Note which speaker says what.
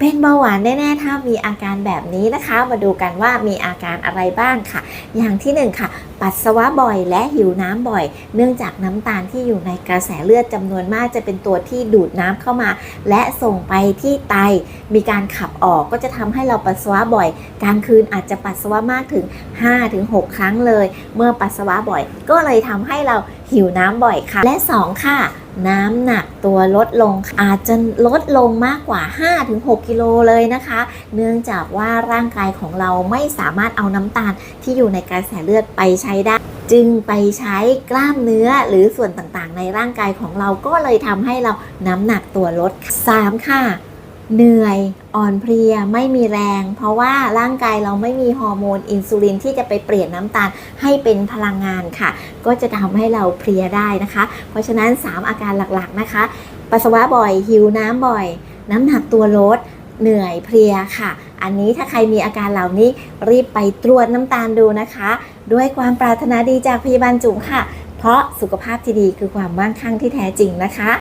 Speaker 1: เป็นเบาหวานแน่ๆ ถ้ามีอาการแบบนี้นะคะ มาดูกันว่ามีอาการอะไรบ้างค่ะ อย่างที่หนึ่งค่ะ ปัสสาวะบ่อยและหิวน้ำบ่อย เนื่องจากน้ำตาลที่อยู่ในกระแสเลือดจำนวนมากจะเป็นตัวที่ดูดน้ำเข้ามา และส่งไปที่ไต มีการขับออกก็จะทำให้เราปัสสาวะบ่อยกลางคืนอาจจะปัสสาวะมากถึง 5-6 ครั้งเลย เมื่อปัสสาวะบ่อย ก็เลยทำให้เราหิวน้ำบ่อยค่ะ และ 2 ค่ะ น้ำหนักตัวลดลง อาจจะลดลงมากกว่า 5-6 กิโลเลยนะคะ เนื่องจากว่าร่างกายของเราไม่สามารถเอาน้ำตาลที่อยู่ในกระแสเลือดไปใช้ได้จึงไปใช้กล้ามเนื้อหรือส่วนต่างๆ ในร่างกายของเราก็เลยทำให้เราน้ำหนักตัวลด 3 ค่ะ เหนื่อยอ่อนเพลียไม่มีแรง เพราะว่าร่างกายเราไม่มีฮอร์โมนอินซูลินที่จะไปเปลี่ยนน้ำตาลให้เป็นพลังงานค่ะ ก็จะทำให้เราเพลียได้นะคะ เพราะฉะนั้น 3 อาการหลักๆนะคะ ปัสสาวะบ่อย หิวน้ำบ่อย น้ำหนักตัวลดเหนื่อยเพลียค่ะ อันนี้ถ้าใครมีอาการเหล่านี้รีบไปตรวจน้ำตาลดูนะคะ ด้วยความปรารถนาดีจากพยาบาลจุ๋มค่ะ เพราะสุขภาพที่ดีคือความมั่งคั่งที่แท้จริงนะคะ